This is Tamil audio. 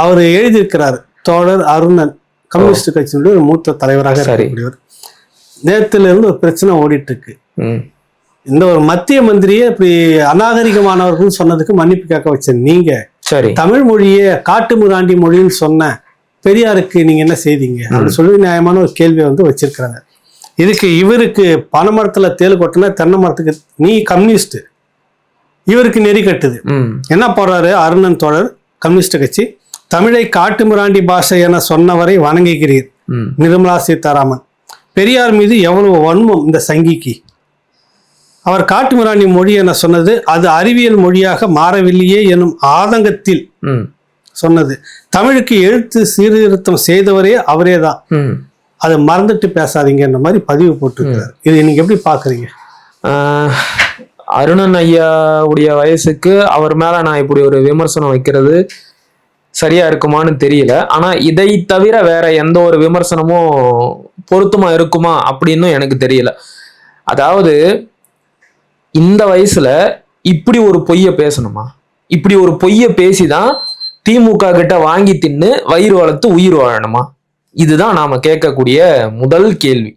அவர் எழுதியிருக்கிறார் தோழர் அருணன் கம்யூனிஸ்ட் கட்சியினுடைய ஒரு மூத்த தலைவராக. இருக்கக்கூடியவர். நேத்துல இருந்து ஒரு பிரச்சனை ஓடிட்டு இருக்கு இந்த ஒரு மத்திய மந்திரியே இப்படி அநாகரிகமானவர்கள் சொன்னதுக்கு மன்னிப்பு கேட்க வச்ச நீங்க சரி. தமிழ் மொழியை காட்டு முராண்டி மொழின்னு சொன்ன பெரியாருக்கு நீங்க என்ன செய்தீங்க? அப்படின்னு சொல்லி நியாயமான ஒரு கேள்வியை வந்து வச்சிருக்கிறாங்க. இதுக்கு இவருக்கு பனை மரத்துல தேள் கொட்டினா தென்னை மரத்துக்கு நீ கம்யூனிஸ்ட் இவருக்கு நெறி கட்டுது. என்ன போடுறாரு? அருணன் தோழர் கம்யூனிஸ்ட் கட்சி. தமிழை காட்டு முராண்டி பாஷை என சொன்னவரை வணங்குகிறீர். நிர்மலா சீதாராமன். பெரியார் மீது எவ்வளவு வன்மம் இந்த சங்கிக்கு? அவர் காட்டுமிராண்டி மொழி என சொன்னது அது அறிவியல் மொழியாக மாறவில்லையே எனும் ஆதங்கத்தில் சொன்னது. தமிழுக்கு எழுத்து சீர்திருத்தம் செய்தவரே அவரே தான் அதை மறந்துட்டு பேசாதீங்கன்ற மாதிரி பதிவு போட்டிருக்காரு இது நீங்க எப்படி பாக்குறீங்க ஆஹ், அருணன் ஐயாவுடைய வயசுக்கு அவர் மேல நான் இப்படி ஒரு விமர்சனம் வைக்கிறது. சரியா இருக்குமான்னு தெரியல. ஆனா இதை தவிர வேற எந்த ஒரு விமர்சனமும் பொருத்தமா இருக்குமா அப்படின்னு எனக்கு தெரியல. அதாவது இந்த வயசுல இப்படி ஒரு பொய்ய பேசணுமா? இப்படி ஒரு பொய்ய பேசிதான் திமுக கிட்ட வாங்கி தின்னு வயிறு வளர்த்து உயிர் வாழணுமா? இதுதான் நாம கேட்கக்கூடிய முதல் கேள்வி.